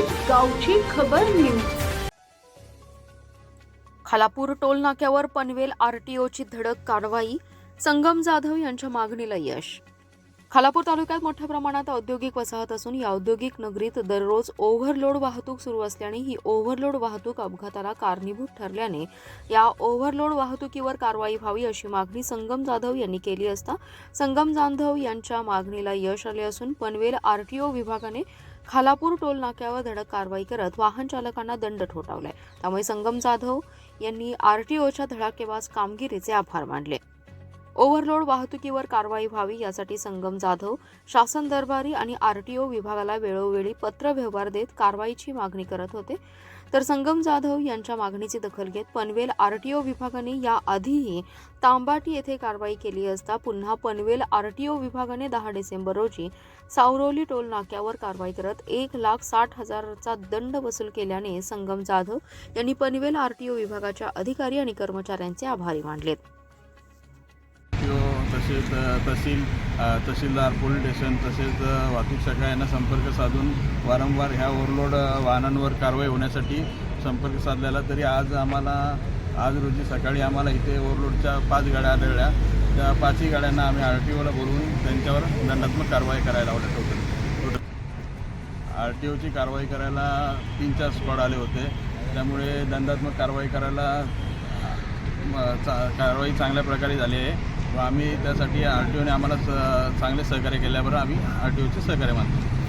गावची खबर news Khalapur toll नाक्यावर पनवेल आरटीओची धडक कारवाई संगम जाधव यांच्या मागणीला यश. खालापूर तालुक्यात मोठ्या प्रमाणात औद्योगिक वसाहत असून या औद्योगिक नगरीत दररोज ओव्हरलोड वाहतूक सुरू असल्याने ही ओव्हरलोड वाहतूक अपघाताला कारणीभूत ठरल्याने या ओव्हरलोड वाहतुकीवर कारवाई व्हावी अशी मागणी संगम जाधव यांनी केली असता संगम जाधव यांच्या मागणीला यश आले असून पनवेल आरटीओ विभागाने खालापूर टोल नाक्यावर धडक कारवाई करत वाहन चालकांना दंड ठोठावलाय. त्यामुळे संगम जाधव यांनी आरटीओच्या धडाकेबाज कामगिरीचे आभार मानले. ओव्हरलोड वाहतुकीवर कारवाई व्हावी यासाठी संगम जाधव शासन दरबारी आणि आरटीओ विभागाला वेळोवेळी पत्रव्यवहार देत कारवाईची मागणी करत होते. तर संगम जाधव यांच्या मागणीची दखल घेत पनवेल आरटीओ विभागाने याआधीही तांबाटी येथे कारवाई केली असता पुन्हा पनवेल आरटीओ विभागाने दहा डिसेंबर रोजी सावरोली टोल नाक्यावर कारवाई करत एक लाख साठ हजारचा दंड वसूल केल्याने संगम जाधव यांनी पनवेल आरटीओ विभागाच्या अधिकारी आणि कर्मचाऱ्यांचे आभारी मानलेत. तसेच तहसील तहसीलदार पोलीस स्टेशन तसेच वाहतूक शाखा यांना संपर्क साधून वारंवार ह्या ओव्हरलोड वाहनांवर कारवाई होण्यासाठी संपर्क साधलेला तरी आज आम्हाला आज रोजी सकाळी आम्हाला इथे ओव्हरलोडच्या पाच गाड्या आढळल्या. त्या पाचही गाड्यांना आम्ही आर टी ओला बोलवून त्यांच्यावर दंडात्मक कारवाई करायला लावल्या टोटल. आर टी ओची कारवाई करायला तीन चार स्क्वॉड आले होते. त्यामुळे दंडात्मक कारवाई करायला चा कारवाई चांगल्या प्रकारे झाली आहे. व आम्ही त्यासाठी आर टी ओने आम्हाला स चांगले सहकार्य केल्याबरोबर आम्ही आर टी ओचे सहकार्य मानतो.